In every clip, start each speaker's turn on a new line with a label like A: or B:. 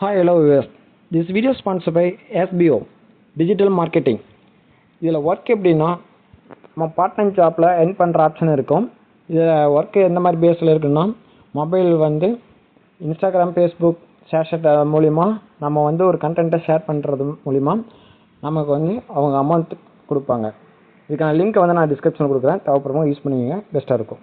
A: Hi hello viewers. This video sponsor by SPO digital marketing இதில் work எப்படின்னா நம்ம part time ஜாப்பில் என் பண்ணுற ஆப்ஷன் இருக்கும். இதில் ஒர்க்கு எந்த மாதிரி பேஸில் இருக்குன்னா மொபைல் வந்து இன்ஸ்டாகிராம் ஃபேஸ்புக் ஷேர்ஷட் மூலிமா நம்ம வந்து ஒரு கண்டென்ட்டை ஷேர் பண்ணுறது மூலிமா நமக்கு வந்து அவங்க அமௌண்ட் கொடுப்பாங்க. இதுக்கான லிங்க்கை வந்து நான் டிஸ்கிரிப்ஷனில் கொடுக்குறேன். தேவைப்படுறவங்க யூஸ் பண்ணுவீங்க பெஸ்ட்டாக இருக்கும்.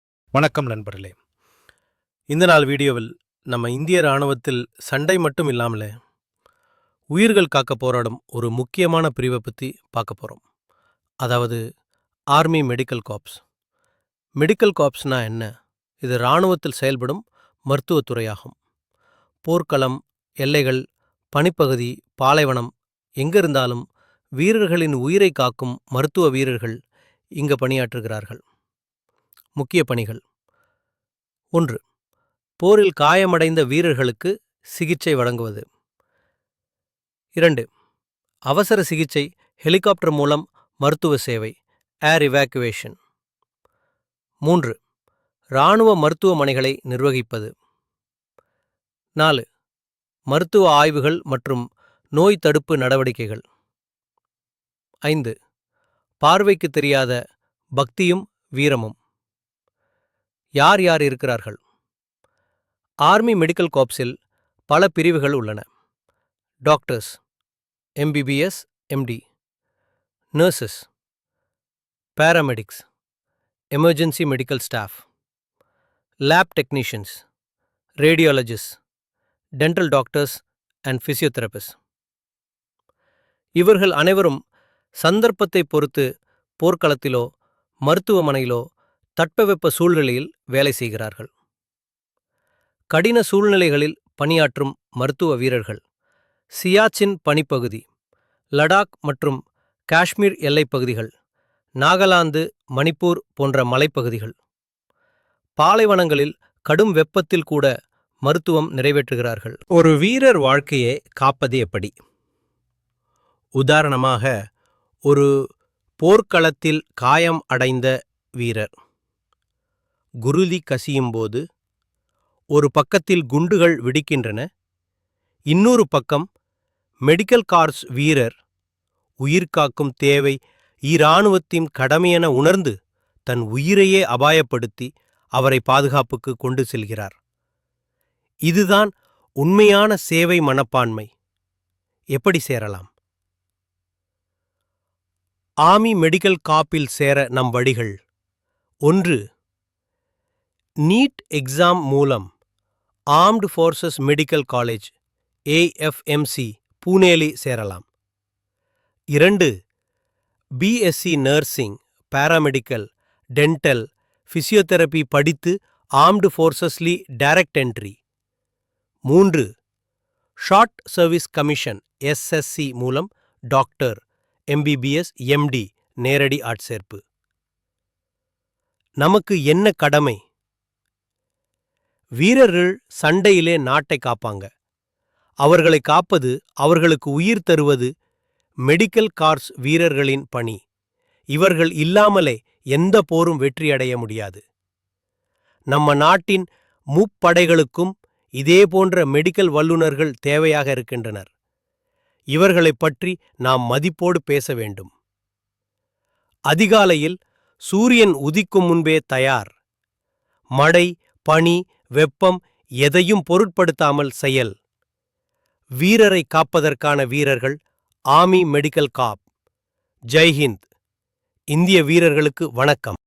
B: வணக்கம் நண்பர்களே. இந்த நாள் வீடியோவில் நம்ம இந்திய இராணுவத்தில் சண்டை மட்டும் இல்லாமலே உயிர்கள் காக்க போராடும் ஒரு முக்கியமான பிரிவை பற்றி பார்க்க போகிறோம் அதாவது ஆர்மி மெடிக்கல் காப்ஸ் மெடிக்கல் காப்ஸ்னா என்ன? இது இராணுவத்தில் செயல்படும் மருத்துவத்துறையாகும் போர்க்களம் எல்லைகள் பனிப்பகுதி பாலைவனம் எங்கிருந்தாலும் வீரர்களின் உயிரை காக்கும் மருத்துவ வீரர்கள் இங்கு பணியாற்றுகிறார்கள். முக்கிய பணிகள். ஒன்று போரில் காயமடைந்த வீரர்களுக்கு சிகிச்சை வழங்குவது. இரண்டு அவசர சிகிச்சை ஹெலிகாப்டர் மூலம் மருத்துவ சேவை ஏர் இவாக்குவேஷன். மூன்று இராணுவ மருத்துவமனைகளை நிர்வகிப்பது. நாலு மருத்துவ ஆய்வுகள் மற்றும் நோய் தடுப்பு நடவடிக்கைகள். ஐந்து பார்வைக்கு தெரியாத பக்தியும் வீரமும். யார் யார் இருக்கிறார்கள்? ஆர்மி மெடிக்கல் காப்ஸில் பல பிரிவுகள் உள்ளன. Doctors MBBS MD nurses paramedics emergency medical staff lab technicians radiologist dental doctors and physiotherapist இவர்கள் அனைவரும் சந்தர்ப்பத்தை பொறுத்து போர்க்களத்திலோ மருத்துவமனையிலோ தட்பவெப்ப சூழ்நிலையில் வேலை செய்கிறார்கள். கடின சூழ்நிலைகளில் பணியாற்றும் மருத்துவ வீரர்கள். சியாச்சின் பனிப்பகுதி லடாக் மற்றும் காஷ்மீர் எல்லைப் பகுதிகள் நாகாலாந்து மணிப்பூர் போன்ற மலைப்பகுதிகள். பாலைவனங்களில் கடும் வெப்பத்தில் கூட மருத்துவம் நிறைவேற்றுகிறார்கள். ஒரு வீரர் வாழ்க்கையை காப்பது எப்படி? உதாரணமாக ஒரு போர்க்களத்தில் காயம் அடைந்த வீரர். குருதி கசியும்போது ஒரு பக்கத்தில் குண்டுகள் வெடிக்கின்றன. இன்னொரு பக்கம் மெடிக்கல் கார்ஸ் வீரர் உயிர்காக்கும் தேவை இராணுவத்தின் கடமையென உணர்ந்து தன் உயிரையே அபாயப்படுத்தி அவரை பாதுகாப்புக்கு கொண்டு செல்கிறார். இதுதான் உண்மையான சேவை மனப்பான்மை. எப்படி சேரலாம்? ஆமி மெடிக்கல் காப்பில் சேர நம் வழிகள். ஒன்று நீட் எக்ஸாம் மூலம் armed forces medical college AFMC பூனேலி சேரலாம். இரண்டு BSc nursing paramedical dental physiotherapy படித்து ஆர்ம்டு ஃபோர்சஸ்லி டைரக்ட் என்ட்ரி. மூன்று ஷார்ட் சர்வீஸ் கமிஷன் எஸ்எஸ்சி மூலம் டாக்டர் எம்பிபிஎஸ் எம்டி நேரடி ஆட்சேர்ப்பு. நமக்கு என்ன கடமை? வீரர்கள் சண்டையிலே நாட்டை காப்பாங்க. அவர்களை காப்பது அவர்களுக்கு உயிர் தருவது மெடிக்கல் கார்ஸ் வீரர்களின் பணி. இவர்கள் இல்லாமலே எந்த போரும் வெற்றியடைய முடியாது. நம்ம நாட்டின் முப்படைகளுக்கும் இதே போன்ற மெடிக்கல் வல்லுநர்கள் தேவையாக இருக்கின்றனர். இவர்களைப் பற்றி நாம் மதிப்போடு பேச வேண்டும். அதிகாலையில் சூரியன் உதிக்கும் முன்பே தயார். மடை பனி வெப்பம் எதையும் பொருட்படுத்தாமல் செயல். வீரரை காப்பதற்கான வீரர்கள் ஆமி மெடிக்கல் காப் ஜெய்ஹிந்த். இந்திய வீரர்களுக்கு வணக்கம்.